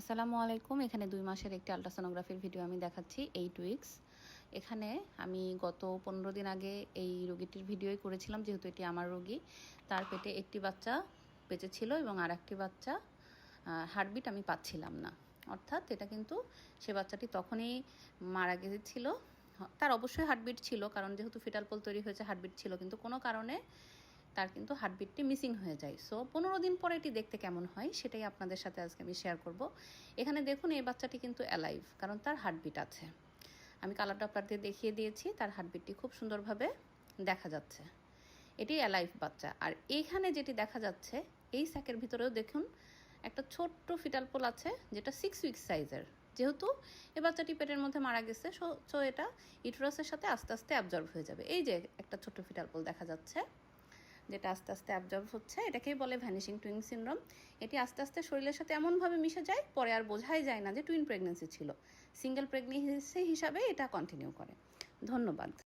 আসসালামু আলাইকুম। এখানে দুই মাসের একটি আলট্রাসোনোগ্রাফির ভিডিও আমি দেখাচ্ছি এইট উইকস এখানে আমি গত পনেরো দিন আগে এই রোগীটির ভিডিওই করেছিলাম, যেহেতু এটি আমার রোগী। তার পেটে একটি বাচ্চা বেঁচে ছিল এবং আর একটি বাচ্চা হার্টবিট আমি পাচ্ছিলাম না। অর্থাৎ এটা কিন্তু সে বাচ্চাটি তখনই মারা গেছিল তার অবশ্যই হার্টবিট ছিল, কারণ যেহেতু ফিটাল পোল তৈরি হয়েছে হার্টবিট ছিল। কিন্তু কোনো কারণে তার কিন্তু হার্টবিটটি মিসিং হয়ে যায়। সো পনেরো দিন পরে এটি দেখতে কেমন হয় সেটাই আপনাদের সাথে আজকে আমি শেয়ার করব। এখানে দেখুন, এই বাচ্চাটি কিন্তু অ্যালাইভ কারণ তার হার্টবিট আছে। আমি কালার ডপলার দিয়ে দেখিয়ে দিয়েছি, তার হার্টবিটটি খুব সুন্দরভাবে দেখা যাচ্ছে। এটি অ্যালাইভ বাচ্চা। আর এইখানে যেটি দেখা যাচ্ছে, এই স্যাকের ভিতরেও দেখুন, একটা ছোট্ট ফিটাল পোল আছে, যেটা সিক্স উইক্স সাইজের যেহেতু এ বাচ্চাটি পেটের মধ্যে মারা গেছে, সো এটা ইউটেরাসের সাথে আস্তে আস্তে অ্যাবজর্ব হয়ে যাবে। এই যে একটা ছোট্ট ফিটাল পোল দেখা যাচ্ছে। যেটা আস্তে আস্তে অ্যাবজর্ব হচ্ছে, এটাকেই বলে ভ্যানিশিং টুইন সিনড্রোম এটি আস্তে আস্তে শরীরের সাথে এমনভাবে মিশে যায়, পরে আর বোঝাই যায় না যে টুইন প্রেগনেন্সি ছিল। সিঙ্গেল প্রেগনেন্সি হিসাবে এটা কন্টিনিউ করে। ধন্যবাদ।